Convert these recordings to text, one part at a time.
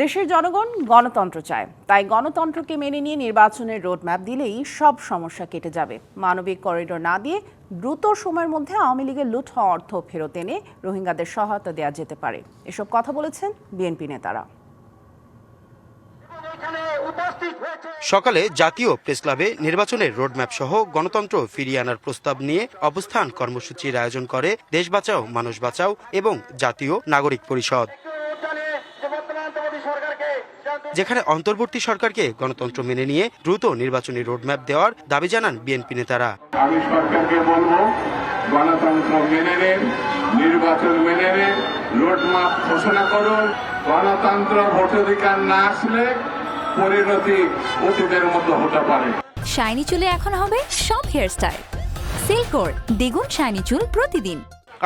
দেশের জনগণ গণতন্ত্র চায়। তাই গণতন্ত্রকে মেনে নিয়ে নির্বাচনের রোডম্যাপ দিলেই সব সমস্যা কেটে যাবে। মানবিক করিডোর না দিয়ে দ্রুত সময়ের মধ্যে আওয়ামী লীগের লুট হওয়া অর্থ ফেরত এনে রোহিঙ্গাদের সহায়তা দেওয়া যেতে পারে। এসব কথা বলেছেন বিএনপি নেতারা। সকালে জাতীয় প্রেস ক্লাবে নির্বাচনের রোডম্যাপ সহ গণতন্ত্র ফিরিয়ে আনার প্রস্তাব নিয়ে অবস্থান কর্মসূচির আয়োজন করে দেশ বাঁচাও, মানুষ বাঁচাও এবং জাতীয় নাগরিক পরিষদ। যেখানে অন্তর্বর্তী সরকারকে গণতন্ত্র মেনে নিয়ে দ্রুত নির্বাচনী রোডম্যাপ দেওয়ার দাবি জানান বিএনপি নেতারা। আমি সরকারকে বলব গণতন্ত্র মেনে নিন নির্বাচন মেনে নিন রোডম্যাপ ঘোষণা করুন। গণতন্ত্র ভোটাধিকার না আসলে পরিণতি অতীতের মতো হতে পারে। শাইনি চুলে এখন হবে সব হেয়ারস্টাইল। সিল্কোর দ্বিগুণ শাইনি চুল প্রতিদিন।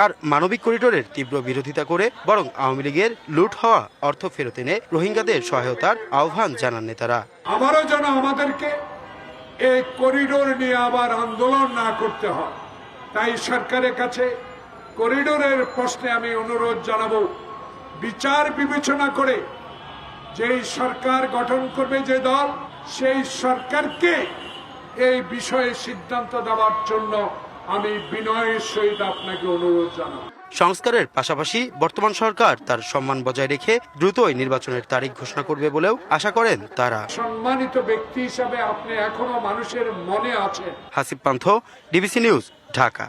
আর মানবিক করিডোরের তীব্র বিরোধিতা করে বরং আওয়ামী লীগের লুট হওয়া অর্থ ফেরত এনে রোহিঙ্গাদের সহায়তার আহ্বান জানান নেতারা। আবারও যেন আমাদেরকে এই করিডোর নিয়ে আবার আন্দোলন না করতে হয়। তাই সরকারের কাছে করিডোরের প্রশ্নে আমি অনুরোধ জানাব, বিচার বিবেচনা করে যেই সরকার গঠন করবে যে দল, সেই সরকারকে এই বিষয়ে সিদ্ধান্ত দেওয়ার জন্য আমি বিনয়ের সহিত আপনাকে অনুরোধ জানাব। সংস্কারের পাশাপাশি বর্তমান সরকার তার সম্মান বজায় রেখে দ্রুতই নির্বাচনের তারিখ ঘোষণা করবে বলেও আশা করেন তারা। সম্মানিত ব্যক্তি হিসাবে আপনি এখনও মানুষের মনে আছেন। Hasib Panth DBC news Dhaka.